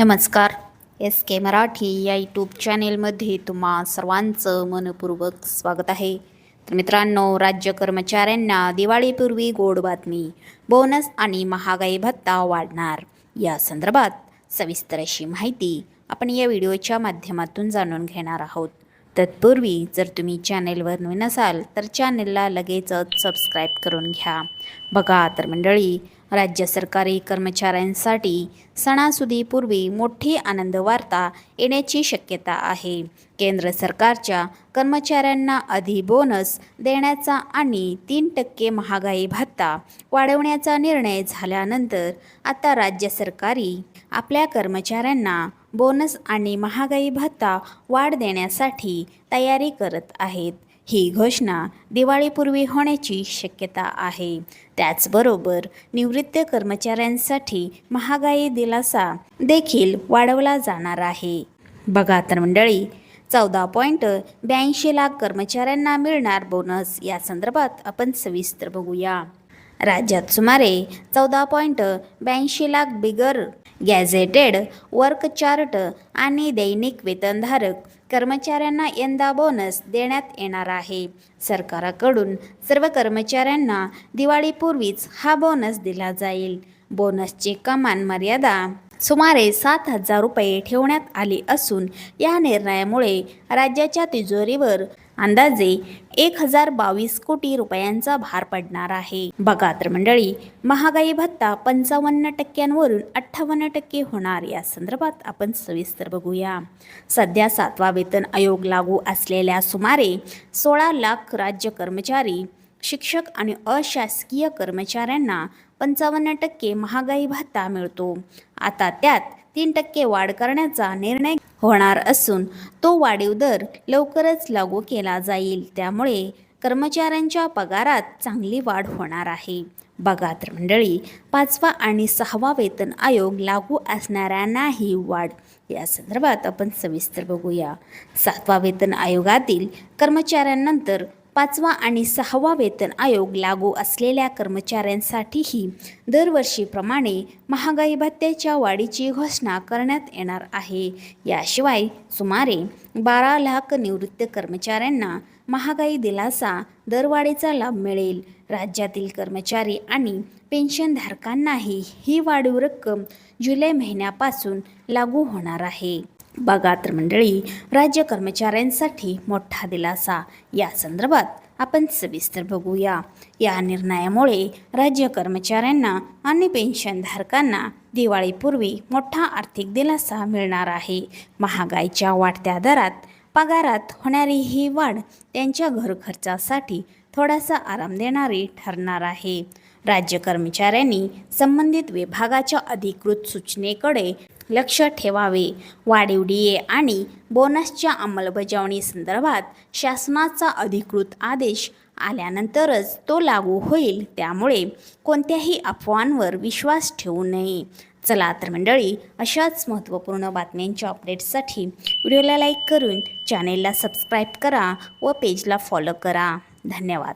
नमस्कार. एस के मराठी या यूट्यूब चॅनेलमध्ये तुम्हा सर्वांचं मनपूर्वक स्वागत आहे. तर मित्रांनो राज्य कर्मचाऱ्यांना दिवाळीपूर्वी गोड बातमी बोनस आणि महागाई भत्ता वाढणार. या संदर्भात सविस्तर अशी माहिती आपण या व्हिडिओच्या माध्यमातून जाणून घेणार आहोत. तत्पूर्वी जर तुम्ही चॅनेलवर नवीन असाल तर चॅनेलला लगेचच सबस्क्राईब करून घ्या. बघा तर मंडळी राज्य सरकारी कर्मचाऱ्यांसाठी सणासुदीपूर्वी मोठी आनंद वार्ता येण्याची शक्यता आहे. केंद्र सरकारच्या कर्मचाऱ्यांना आधी बोनस देण्याचा आणि तीन टक्के महागाई भत्ता वाढवण्याचा निर्णय झाल्यानंतर आता राज्य सरकारी आपल्या कर्मचाऱ्यांना बोनस आणि महागाई भत्ता वाढ देण्यासाठी तयारी करत आहेत. ही घोषणा दिवाळीपूर्वी होण्याची शक्यता आहे. त्याचबरोबर निवृत्त कर्मचाऱ्यांसाठी महागाई दिलासा देखील वाढवला जाणार आहे. बघा तर मंडळी चौदा पॉईंट ब्याऐंशी लाख कर्मचाऱ्यांना मिळणार बोनस. या संदर्भात आपण सविस्तर बघूया. राज्यात सुमारे चौदा पॉईंट ब्याऐंशी लाख बिगर गॅझेटेड वर्क चार्ट आणि दैनिक वेतनधारक कर्मचाऱ्यांना यंदा बोनस देण्यात येणार आहे. सरकाराकडून सर्व कर्मचाऱ्यांना दिवाळीपूर्वीच हा बोनस दिला जाईल. बोनसची कमान मर्यादा सुमारे सात हजार रुपये ठेवण्यात आली असून या निर्णयामुळे राज्याच्या तिजोरीवर अंदाजे एक हजार बावीस कोटी रुपयांचा भार पडणार आहे. बघा तर मंडळी महागाई भत्ता पंचावन्न टक्क्यांवरून अठ्ठावन्न टक्के होणार. या संदर्भात आपण सविस्तर बघूया. सध्या सातवा वेतन आयोग लागू असलेल्या सुमारे सोळा लाख राज्य कर्मचारी शिक्षक आणि अशासकीय कर्मचाऱ्यांना पंचावन्न टक्के महागाई भत्ता मिळतो. आता त्यात तीन टक्के वाढ करण्याचा निर्णय होणार असून तो वाढीव दर लवकरच लागू केला जाईल. त्यामुळे कर्मचाऱ्यांच्या पगारात चांगली वाढ होणार आहे. बघा तर मंडळी पाचवा आणि सहावा वेतन आयोग लागू असणाऱ्यांनाही वाढ. या संदर्भात आपण सविस्तर बघूया. सातवा वेतन आयोगातील कर्मचाऱ्यांनंतर पाचवा आणि सहावा वेतन आयोग लागू असलेल्या कर्मचाऱ्यांसाठीही दरवर्षीप्रमाणे महागाई भत्त्याच्या वाढीची घोषणा करण्यात येणार आहे. याशिवाय सुमारे बारा लाख निवृत्त कर्मचाऱ्यांना महागाई दिलासा दरवाढीचा लाभ मिळेल. राज्यातील कर्मचारी आणि पेन्शनधारकांनाही ही वाढीव रक्कम जुलै महिन्यापासून लागू होणार आहे. बघा तर मंडळी राज्य कर्मचाऱ्यांसाठी मोठा दिलासा. या संदर्भात आपण सविस्तर बघूया. या निर्णयामुळे राज्य कर्मचाऱ्यांना आणि पेन्शनधारकांना दिवाळीपूर्वी मोठा आर्थिक दिलासा मिळणार आहे. महागाईच्या वाढत्या दरात पगारात होणारी ही वाढ त्यांच्या घर खर्चासाठी थोडासा आराम देणारी ठरणार आहे. राज्य कर्मचाऱ्यांनी संबंधित विभागाच्या अधिकृत सूचनेकडे लक्ष ठेवावे. वाढीव डीए आणि बोनसच्या अंमलबजावणी संदर्भात शासनाचा अधिकृत आदेश आल्यानंतरच तो लागू होईल. त्यामुळे कोणत्याही अफवांवर विश्वास ठेवू नये. चला तर मंडळी अशाच महत्त्वपूर्ण बातम्यांच्या अपडेट्ससाठी व्हिडिओला लाईक करून चॅनेलला सबस्क्राईब करा व पेजला फॉलो करा. धन्यवाद.